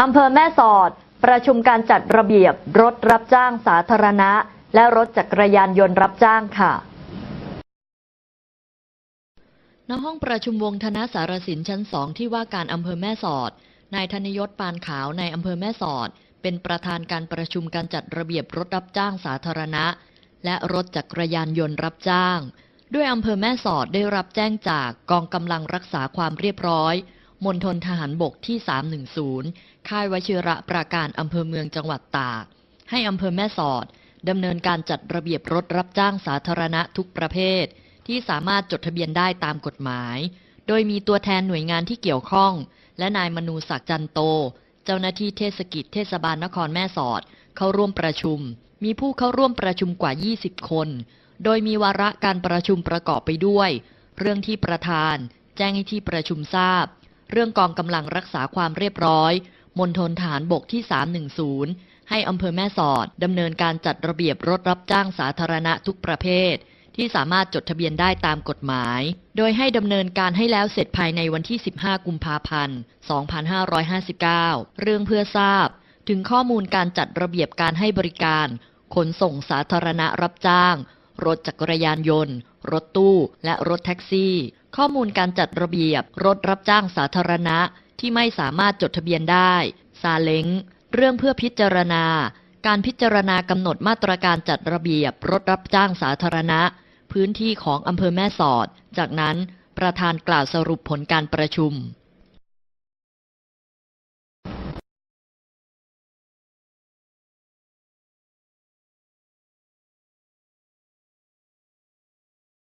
อำเภอแม่สอด ประชุมการจัดระเบียบรถรับจ้างสาธารณะ และรถจักรยานยนต์รับจ้างค่ะณห้องประชุมวงธนสารสินชั้นสองที่ว่าการอำเภอแม่สอด นายธนยศปานขาวในอำเภอแม่สอด เป็นประธานการประชุมการจัดระเบียบรถรับจ้างสาธารณะ และรถจักรยานยนต์รับจ้าง ด้วยอำเภอแม่สอดได้รับแจ้งจากกองกำลังรักษาความเรียบร้อยมณฑลทหารบกที่ 310 ค่ายวชิระปราการอำเภอเมืองจังหวัดตาก ให้อำเภอแม่สอดดำเนินการจัดระเบียบรถรับจ้างสาธารณะทุกประเภท ที่สามารถจดทะเบียนได้ตามกฎหมาย โดยมีตัวแทนหน่วยงานที่เกี่ยวข้อง และนายมนูศักดิ์จันโต เจ้าหน้าที่เทศกิจเทศบาลนครแม่สอด เข้าร่วมประชุม มีผู้เข้าร่วมประชุมกว่า 20 คน โดยมีวาระการประชุมประกอบไปด้วย เรื่องที่ประธาน แจ้งให้ที่ประชุมทราบ เรื่องกองกำลังรักษาความเรียบร้อยมณฑลฐานบกที่ 310 ให้อำเภอแม่สอดดำเนินการจัดระเบียบรถรับจ้างสาธารณะทุกประเภท ที่สามารถจดทะเบียนได้ตามกฎหมาย โดยให้ดำเนินการให้แล้วเสร็จภายในวันที่ 15 กุมภาพันธ์ 2559 เรื่องเพื่อทราบ ถึงข้อมูลการจัดระเบียบการให้บริการ ขนส่งสาธารณะรับจ้าง รถจักรยานยนต์ รถตู้และรถแท็กซี่ ข้อมูลการจัดระเบียบ รถรับจ้างสาธารณะที่ไม่สามารถจดทะเบียนได้ ซาเล้ง เรื่องเพื่อพิจารณา การพิจารณากำหนดมาตรการจัดระเบียบ รถรับจ้างสาธารณะ พื้นที่ของอำเภอแม่สอด จากนั้นประธานกล่าวสรุปผลการประชุม